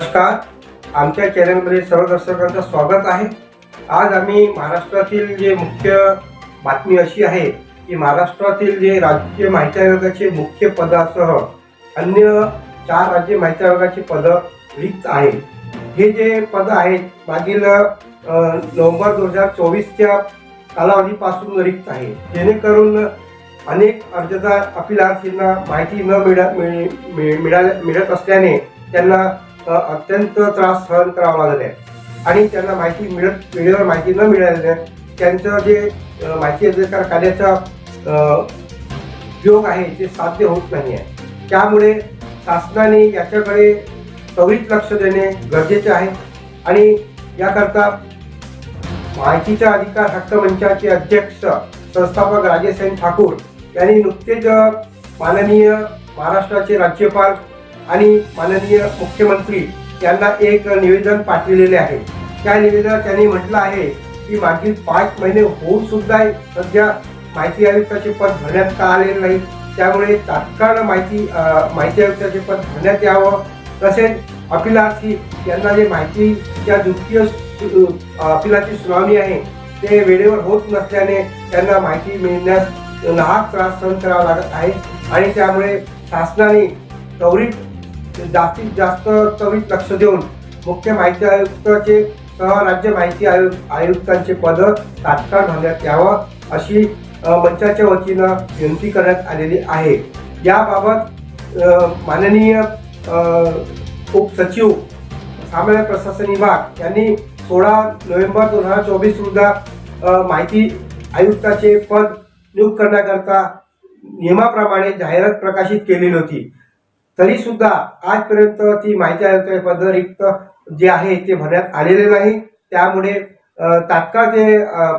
नमस्कार. आमच्या चॅनलमध्ये सर्व दर्शकांचं स्वागत आहे. आज आम्ही महाराष्ट्रातील जे मुख्य बातमी अशी आहे की महाराष्ट्रातील जे राज्य माहिती आयोगाचे मुख्य पदासह अन्य चार राज्य माहिती आयोगाची पदं रिक्त आहेत. हे जे पदं आहेत मागील नोव्हेंबर दोन हजार चोवीसच्या कालावधीपासून रिक्त आहे जेणेकरून अनेक अर्जदार अपिलार्थींना माहिती न मिळा मिळ- मिळाल्या मिळत असल्याने त्यांना अत्यंत त्रास सहन करावा लागत आहे. आणि त्यांना माहिती मिळत वेळेवर माहिती न मिळाल्याने त्यांचं जे माहिती अधिकार कार्याचा उपयोग आहे ते साध्य होत नाही आहे. त्यामुळे शासनाने याच्याकडे त्वरित लक्ष देणे गरजेचे आहे. आणि याकरता माहितीचा अधिकार हक्क मंचाचे अध्यक्ष संस्थापक राजेश ठाकूर यांनी नुकतेच माननीय महाराष्ट्राचे राज्यपाल आणि माननीय मुख्यमंत्री यांना एक निवेदन पाठविलेले आहे. त्या निवेदनात त्यांनी म्हटलं आहे की मागील पाच महिने होऊन सुद्धा सध्या माहिती आयुक्ताचे पद भरण्यात का आलेले नाही? त्यामुळे तात्काळ माहिती माहिती आयुक्ताचे पद भरण्यात यावं. तसेच अपिलार्थी यांना जे माहितीच्या द्वितीय अपिलाची सुनावणी आहे ते वेळेवर होत नसल्याने त्यांना माहिती मिळण्यास नाहक त्रास सहन करावा लागत आहे. आणि त्यामुळे शासनाने त्वरित जास्तीत जास्त त्वरित लक्ष देऊन मुख्य माहिती आयुक्ताचे सह राज्य माहिती आयुक्त आयुक्तांचे पद तात्काळ भरण्यात यावं अशी मंचाच्या वतीनं विनंती करण्यात आलेली आहे. याबाबत माननीय उपसचिव सामान्य प्रशासन विभाग यांनी सोळा नोव्हेंबर दोन हजार चोवीस रोजा माहिती आयुक्ताचे पद नियुक्त करण्याकरता नियमाप्रमाणे जाहिरात प्रकाशित केलेली होती. तरी सुद्धा आजपर्यंत ती माहिती आयुक्त पद रिक्त जे आहे ते भरण्यात आलेले नाही. त्यामुळे तात्काळ ते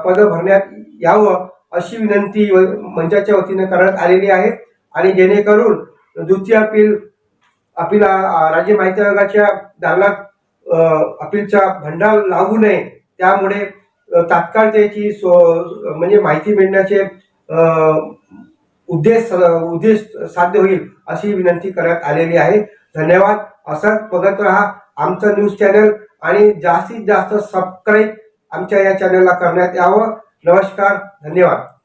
पद भरण्यात यावं अशी विनंती मंचाच्या वतीने करण्यात आलेली आहे. आणि जेणेकरून द्वितीय अपील अपील राज्य माहिती आयोगाच्या दालनात अपीलचा भंडार लागू नये. त्यामुळे तात्काळ त्याची सो म्हणजे माहिती मिळण्याचे उद्देश उद्देश साध्य होईल अशी विनंती करण्यात आलेली आहे. धन्यवाद. असंच बघत राहा आमचं न्यूज चॅनल आणि जास्तीत जास्त सबस्क्राईब आमच्या या चॅनलला करण्यात यावं. नमस्कार. धन्यवाद.